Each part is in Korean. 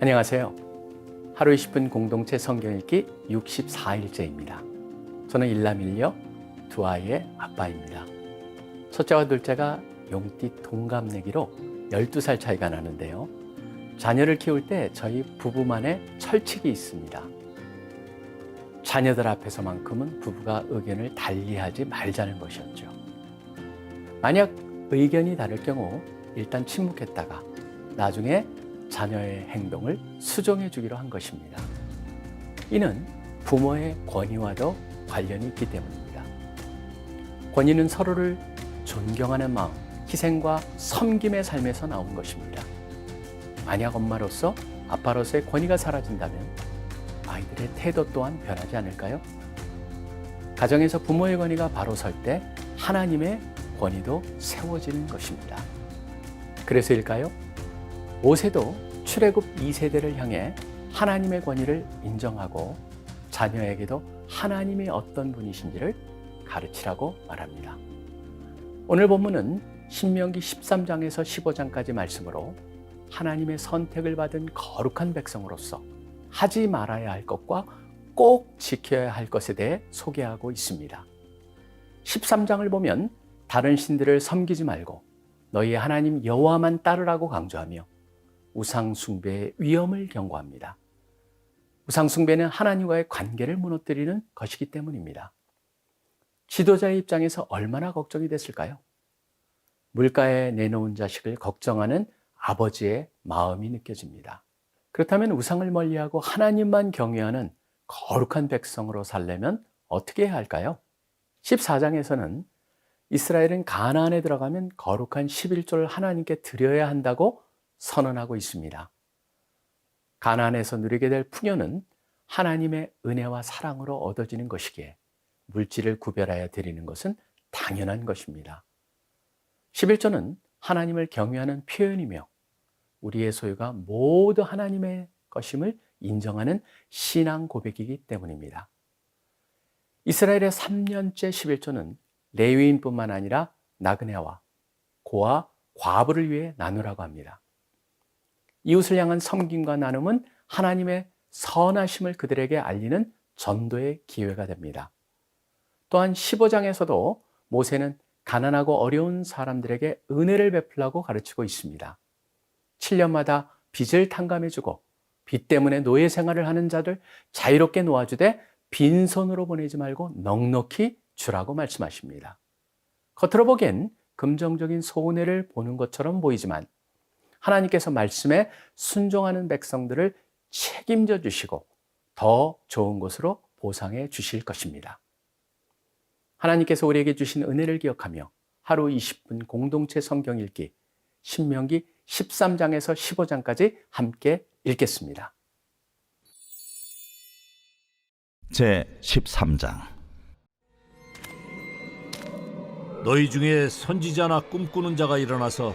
안녕하세요. 하루 20분 공동체 성경 읽기 64일째입니다. 저는 일남일녀 두 아이의 아빠입니다. 첫째와 둘째가 용띠 동갑내기로 12살 차이가 나는데요. 자녀를 키울 때 저희 부부만의 철칙이 있습니다. 자녀들 앞에서만큼은 부부가 의견을 달리하지 말자는 것이었죠. 만약 의견이 다를 경우 일단 침묵했다가 나중에 자녀의 행동을 수정해 주기로 한 것입니다. 이는 부모의 권위와도 관련이 있기 때문입니다. 권위는 서로를 존경하는 마음, 희생과 섬김의 삶에서 나온 것입니다. 만약 엄마로서 아빠로서의 권위가 사라진다면 아이들의 태도 또한 변하지 않을까요? 가정에서 부모의 권위가 바로 설 때 하나님의 권위도 세워지는 것입니다. 그래서일까요? 모세도 출애굽 2세대를 향해 하나님의 권위를 인정하고 자녀에게도 하나님이 어떤 분이신지를 가르치라고 말합니다. 오늘 본문은 신명기 13장에서 15장까지 말씀으로 하나님의 선택을 받은 거룩한 백성으로서 하지 말아야 할 것과 꼭 지켜야 할 것에 대해 소개하고 있습니다. 13장을 보면 다른 신들을 섬기지 말고 너희 하나님 여호와만 따르라고 강조하며 우상 숭배의 위험을 경고합니다. 우상 숭배는 하나님과의 관계를 무너뜨리는 것이기 때문입니다. 지도자의 입장에서 얼마나 걱정이 됐을까요? 물가에 내놓은 자식을 걱정하는 아버지의 마음이 느껴집니다. 그렇다면 우상을 멀리하고 하나님만 경외하는 거룩한 백성으로 살려면 어떻게 해야 할까요? 14장에서는 이스라엘은 가나안에 들어가면 거룩한 11조를 하나님께 드려야 한다고 선언하고 있습니다. 가나안에서 누리게 될 풍요는 하나님의 은혜와 사랑으로 얻어지는 것이기에 물질을 구별하여 드리는 것은 당연한 것입니다. 11조는 하나님을 경외하는 표현이며 우리의 소유가 모두 하나님의 것임을 인정하는 신앙 고백이기 때문입니다. 이스라엘의 3년째 11조는 레위인뿐만 아니라 나그네와 고아, 과부를 위해 나누라고 합니다. 이웃을 향한 섬김과 나눔은 하나님의 선하심을 그들에게 알리는 전도의 기회가 됩니다. 또한 15장에서도 모세는 가난하고 어려운 사람들에게 은혜를 베풀라고 가르치고 있습니다. 7년마다 빚을 탕감해주고 빚 때문에 노예 생활을 하는 자들 자유롭게 놓아주되 빈손으로 보내지 말고 넉넉히 주라고 말씀하십니다. 겉으로 보기엔 긍정적인 소원을 보는 것처럼 보이지만 하나님께서 말씀에 순종하는 백성들을 책임져 주시고 더 좋은 곳으로 보상해 주실 것입니다. 하나님께서 우리에게 주신 은혜를 기억하며 하루 20분 공동체 성경 읽기 신명기 13장에서 15장까지 함께 읽겠습니다. 제 13장 너희 중에 선지자나 꿈꾸는 자가 일어나서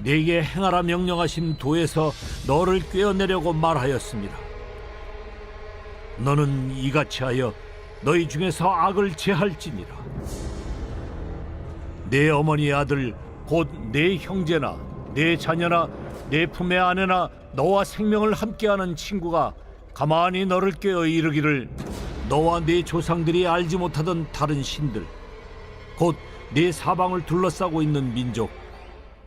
네게 행하라 명령하신 도에서 너를 꿰어내려고 말하였습니다. 너는 이같이 하여 너희 중에서 악을 제할지니라. 내 어머니의 아들 곧 내 형제나 내 자녀나 내 품의 아내나 너와 생명을 함께하는 친구가 가만히 너를 꿰어 이르기를 너와 네 조상들이 알지 못하던 다른 신들 곧 네 사방을 둘러싸고 있는 민족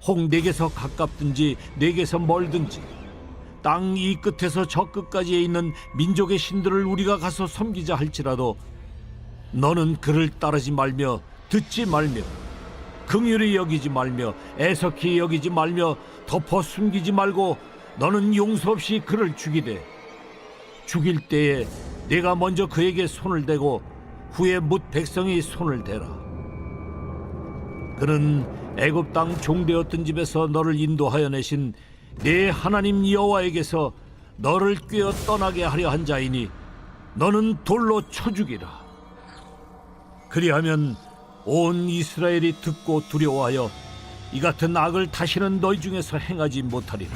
혹 내게서 가깝든지 내게서 멀든지 땅 이 끝에서 저 끝까지에 있는 민족의 신들을 우리가 가서 섬기자 할지라도 너는 그를 따르지 말며 듣지 말며 긍휼히 여기지 말며 애석히 여기지 말며 덮어 숨기지 말고 너는 용서 없이 그를 죽이되 죽일 때에 내가 먼저 그에게 손을 대고 후에 뭇 백성이 손을 대라. 그는 애굽 땅 종되었던 집에서 너를 인도하여 내신 내 하나님 여호와에게서 너를 꿰어 떠나게 하려 한 자이니 너는 돌로 쳐 죽이라 그리하면 온 이스라엘이 듣고 두려워하여 이 같은 악을 다시는 너희 중에서 행하지 못하리라.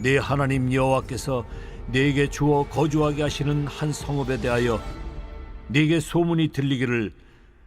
내 하나님 여호와께서 네게 주어 거주하게 하시는 한 성읍에 대하여 네게 소문이 들리기를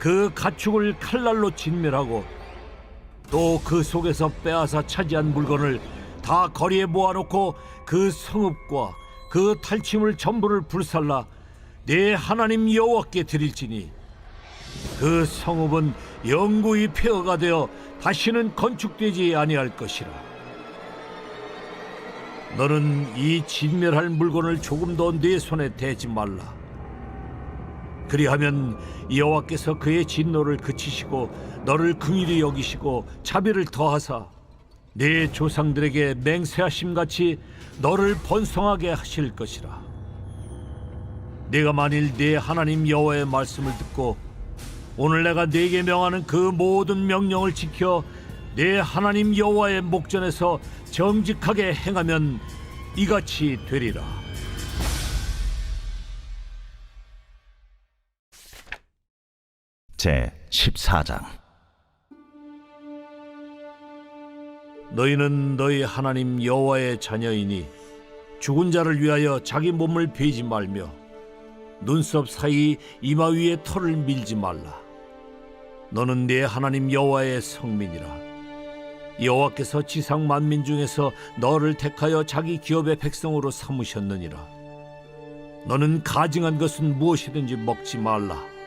그 가축을 칼날로 진멸하고 또 그 속에서 빼앗아 차지한 물건을 다 거리에 모아놓고 그 성읍과 그 탈취물 전부를 불살라 내 하나님 여호와께 드릴지니 그 성읍은 영구히 폐허가 되어 다시는 건축되지 아니할 것이라. 너는 이 진멸할 물건을 조금 더내 손에 대지 말라. 그리하면 여호와께서 그의 진노를 그치시고 너를 긍휼히 여기시고 자비를 더하사 내 조상들에게 맹세하심 같이 너를 번성하게 하실 것이라. 내가 만일 내 하나님 여호와의 말씀을 듣고 오늘 내가 네게 명하는 그 모든 명령을 지켜 내 하나님 여호와의 목전에서 정직하게 행하면 이같이 되리라. 제 14장 너희는 너희 하나님 여호와의 자녀이니 죽은 자를 위하여 자기 몸을 베지 말며 눈썹 사이 이마 위에 털을 밀지 말라. 너는 내 하나님 여호와의 성민이라. 여호와께서 지상 만민 중에서 너를 택하여 자기 기업의 백성으로 삼으셨느니라. 너는 가증한 것은 무엇이든지 먹지 말라.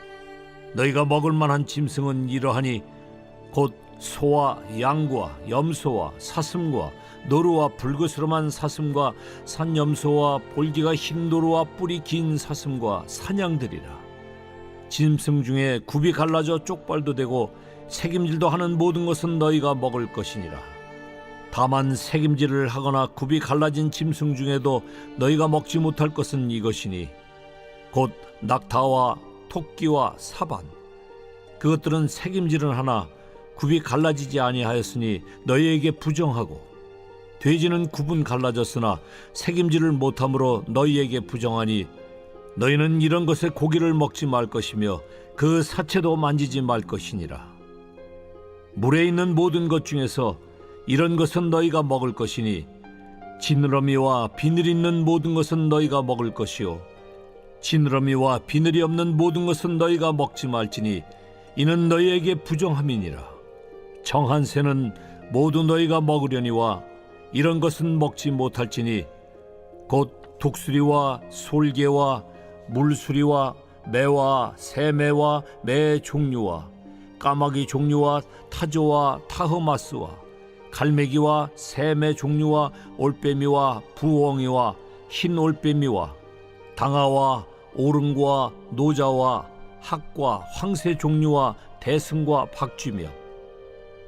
너희가 먹을 만한 짐승은 이러하니 곧 소와 양과 염소와 사슴과 노루와 불그스름한 사슴과 산염소와 볼기가 흰 노루와 뿔이 긴 사슴과 사냥들이라. 짐승 중에 굽이 갈라져 쪽발도 되고 색임질도 하는 모든 것은 너희가 먹을 것이니라. 다만 색임질을 하거나 굽이 갈라진 짐승 중에도 너희가 먹지 못할 것은 이것이니 곧 낙타와 토끼와 사반. 그것들은 색임질은 하나 굽이 갈라지지 아니하였으니 너희에게 부정하고 돼지는 굽은 갈라졌으나 색임질을 못함으로 너희에게 부정하니 너희는 이런 것의 고기를 먹지 말 것이며 그 사체도 만지지 말 것이니라. 물에 있는 모든 것 중에서 이런 것은 너희가 먹을 것이니 지느러미와 비늘 있는 모든 것은 너희가 먹을 것이요 지느러미와 비늘이 없는 모든 것은 너희가 먹지 말지니 이는 너희에게 부정함이니라. 정한 새는 모두 너희가 먹으려니와 이런 것은 먹지 못할지니 곧 독수리와 솔개와 물수리와 매와 새매와 매 종류와 까마귀 종류와 타조와 타흐마스와 갈매기와 새매 종류와 올빼미와 부엉이와 흰 올빼미와 당아와 오름과 노자와 학과 황새 종류와 대승과 박쥐며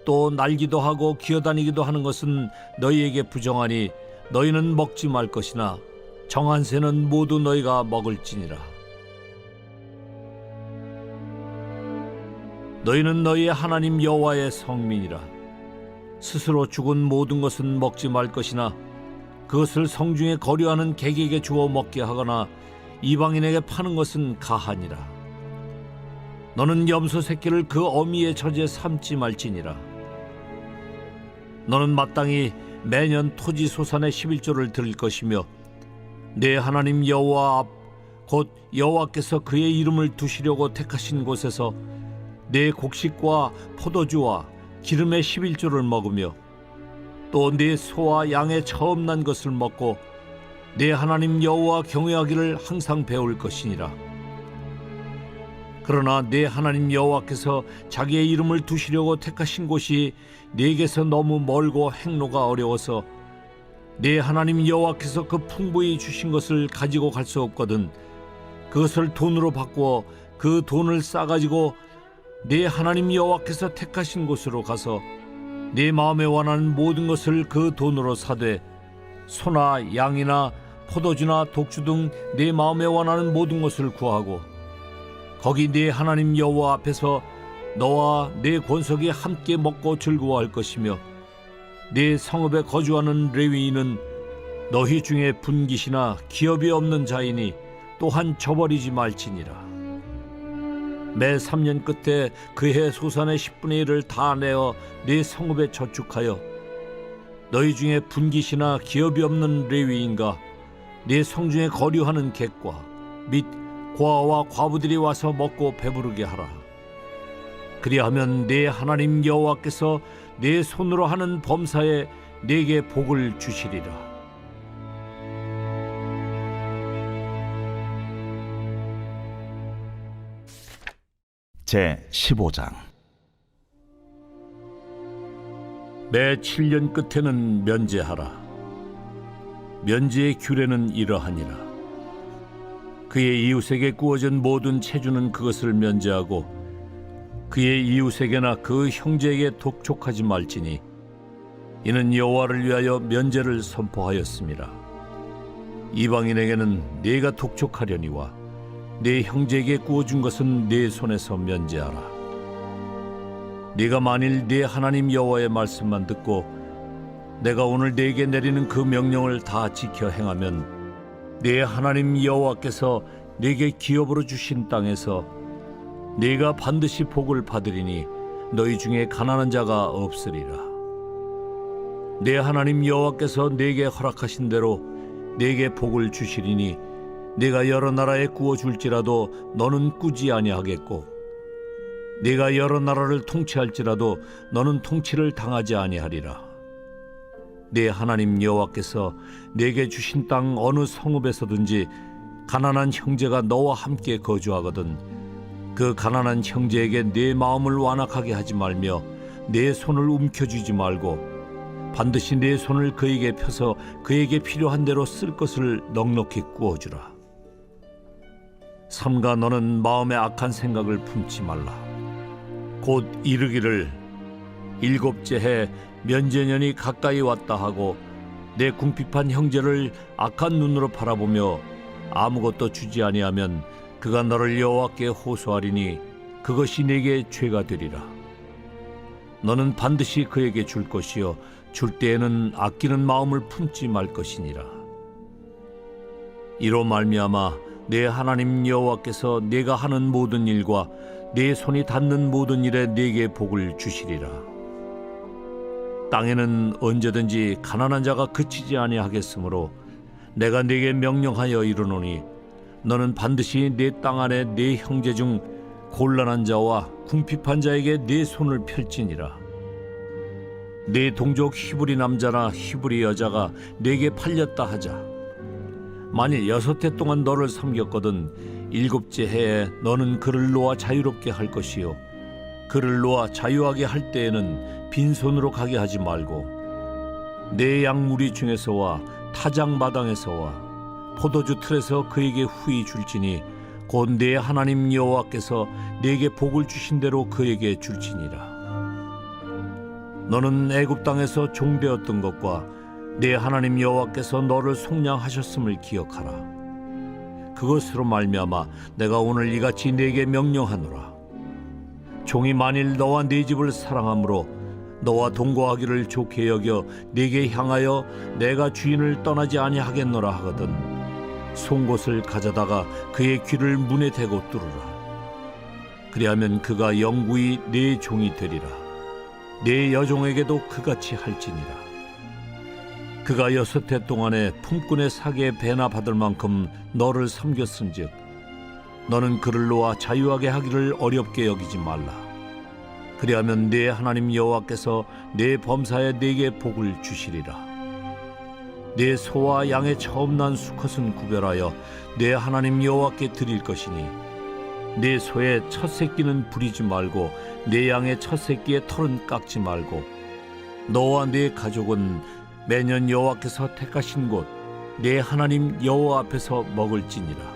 또 날기도 하고 기어다니기도 하는 것은 너희에게 부정하니 너희는 먹지 말 것이나 정한 새는 모두 너희가 먹을지니라. 너희는 너희의 하나님 여호와의 성민이라. 스스로 죽은 모든 것은 먹지 말 것이나 그것을 성중에 거류하는 객에게 주어 먹게 하거나 이방인에게 파는 것은 가하니라. 너는 염소 새끼를 그 어미의 젖에 삼지 말지니라. 너는 마땅히 매년 토지 소산의 11조를 드릴 것이며 내 하나님 여호와 앞 곧 여호와께서 그의 이름을 두시려고 택하신 곳에서 내 곡식과 포도주와 기름의 11조를 먹으며 또 내 소와 양의 처음 난 것을 먹고 내 하나님 여호와 경외하기를 항상 배울 것이니라. 그러나 내 하나님 여호와께서 자기의 이름을 두시려고 택하신 곳이 내게서 너무 멀고 행로가 어려워서 내 하나님 여호와께서 그 풍부히 주신 것을 가지고 갈 수 없거든 그것을 돈으로 바꾸어 그 돈을 싸가지고 내 하나님 여호와께서 택하신 곳으로 가서 내 마음에 원하는 모든 것을 그 돈으로 사되 소나 양이나 포도주나 독주 등 내 마음에 원하는 모든 것을 구하고 거기 네 하나님 여호와 앞에서 너와 네 권속이 함께 먹고 즐거워할 것이며 네 성읍에 거주하는 레위인은 너희 중에 분깃이나 기업이 없는 자이니 또한 저버리지 말지니라. 매 3년 끝에 그해 소산의 10분의 1을 다 내어 네 성읍에 저축하여 너희 중에 분깃이나 기업이 없는 레위인과 네 성중에 거류하는 객과 및 고아와 과부들이 와서 먹고 배부르게 하라. 그리하면 내 하나님 여호와께서 내 손으로 하는 범사에 내게 복을 주시리라. 제 15장 매 7년 끝에는 면제하라. 면제의 규례는 이러하니라. 그의 이웃에게 구워진 모든 체주는 그것을 면제하고 그의 이웃에게나 그 형제에게 독촉하지 말지니 이는 여호와를 위하여 면제를 선포하였습니다. 이방인에게는 네가 독촉하려니와 네 형제에게 구워준 것은 네 손에서 면제하라. 네가 만일 네 하나님 여호와의 말씀만 듣고 내가 오늘 네게 내리는 그 명령을 다 지켜 행하면 네 하나님 여호와께서 네게 기업으로 주신 땅에서 네가 반드시 복을 받으리니 너희 중에 가난한 자가 없으리라. 네 하나님 여호와께서 네게 허락하신 대로 네게 복을 주시리니 네가 여러 나라에 구워 줄지라도 너는 꾸지 아니하겠고 네가 여러 나라를 통치할지라도 너는 통치를 당하지 아니하리라. 네 하나님 여호와께서 내게 주신 땅 어느 성읍에서든지 가난한 형제가 너와 함께 거주하거든 그 가난한 형제에게 네 마음을 완악하게 하지 말며 네 손을 움켜쥐지 말고 반드시 네 손을 그에게 펴서 그에게 필요한 대로 쓸 것을 넉넉히 구워주라. 삼가 너는 마음에 악한 생각을 품지 말라. 곧 이르기를 일곱째 해 면제년이 가까이 왔다 하고 내 궁핍한 형제를 악한 눈으로 바라보며 아무것도 주지 아니하면 그가 너를 여호와께 호소하리니 그것이 내게 죄가 되리라. 너는 반드시 그에게 줄 것이요 줄 때에는 아끼는 마음을 품지 말 것이니라. 이로 말미암아 내 하나님 여호와께서 내가 하는 모든 일과 내 손이 닿는 모든 일에 내게 복을 주시리라. 땅에는 언제든지 가난한 자가 그치지 아니하겠으므로 내가 네게 명령하여 이르노니 너는 반드시 내땅 안에 네 형제 중 곤란한 자와 궁핍한 자에게 네 손을 펼지니라. 네 동족 히브리 남자나 히브리 여자가 내게 팔렸다 하자. 만일 여섯 해 동안 너를 섬겼거든 일곱째 해에 너는 그를 놓아 자유롭게 할 것이요 그를 놓아 자유하게 할 때에는 빈손으로 가게 하지 말고 내 양무리 중에서와 타작 마당에서와 포도주 틀에서 그에게 후히 줄지니 곧 내 하나님 여호와께서 내게 복을 주신 대로 그에게 줄지니라. 너는 애굽 땅에서 종되었던 것과 내 하나님 여호와께서 너를 속량하셨음을 기억하라. 그것으로 말미암아 내가 오늘 이같이 네게 명령하노라 종이 만일 너와 네 집을 사랑하므로 너와 동거하기를 좋게 여겨 네게 향하여 내가 주인을 떠나지 아니하겠노라 하거든 송곳을 가져다가 그의 귀를 문에 대고 뚫으라. 그리하면 그가 영구히 네 종이 되리라. 네 여종에게도 그같이 할지니라. 그가 여섯 해 동안에 품꾼의 사기에 배나 받을 만큼 너를 섬겼은즉 너는 그를 놓아 자유하게 하기를 어렵게 여기지 말라. 그리하면 네 하나님 여호와께서 네 범사에 네게 복을 주시리라. 네 소와 양의 처음 난 수컷은 구별하여 네 하나님 여호와께 드릴 것이니 네 소의 첫 새끼는 부리지 말고 네 양의 첫 새끼의 털은 깎지 말고 너와 네 가족은 매년 여호와께서 택하신 곳 네 하나님 여호와 앞에서 먹을지니라.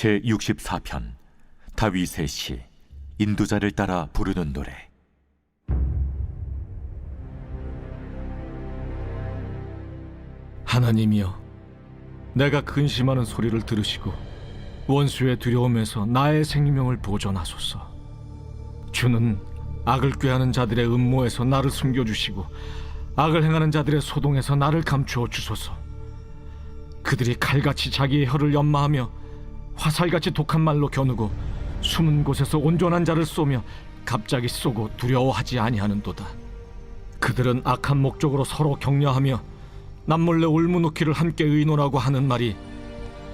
제 64편 다윗의 시 인도자를 따라 부르는 노래 하나님이여, 내가 근심하는 소리를 들으시고 원수의 두려움에서 나의 생명을 보존하소서. 주는 악을 꾀하는 자들의 음모에서 나를 숨겨주시고 악을 행하는 자들의 소동에서 나를 감추어 주소서. 그들이 칼같이 자기의 혀를 연마하며 화살같이 독한 말로 겨누고 숨은 곳에서 온전한 자를 쏘며 갑자기 쏘고 두려워하지 아니하는도다. 그들은 악한 목적으로 서로 격려하며 남몰래 울무놓기를 함께 의논하고 하는 말이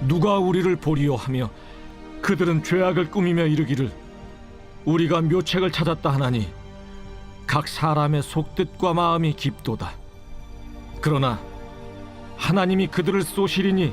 누가 우리를 보리요 하며 그들은 죄악을 꾸미며 이르기를 우리가 묘책을 찾았다 하나니 각 사람의 속뜻과 마음이 깊도다 그러나 하나님이 그들을 쏘시리니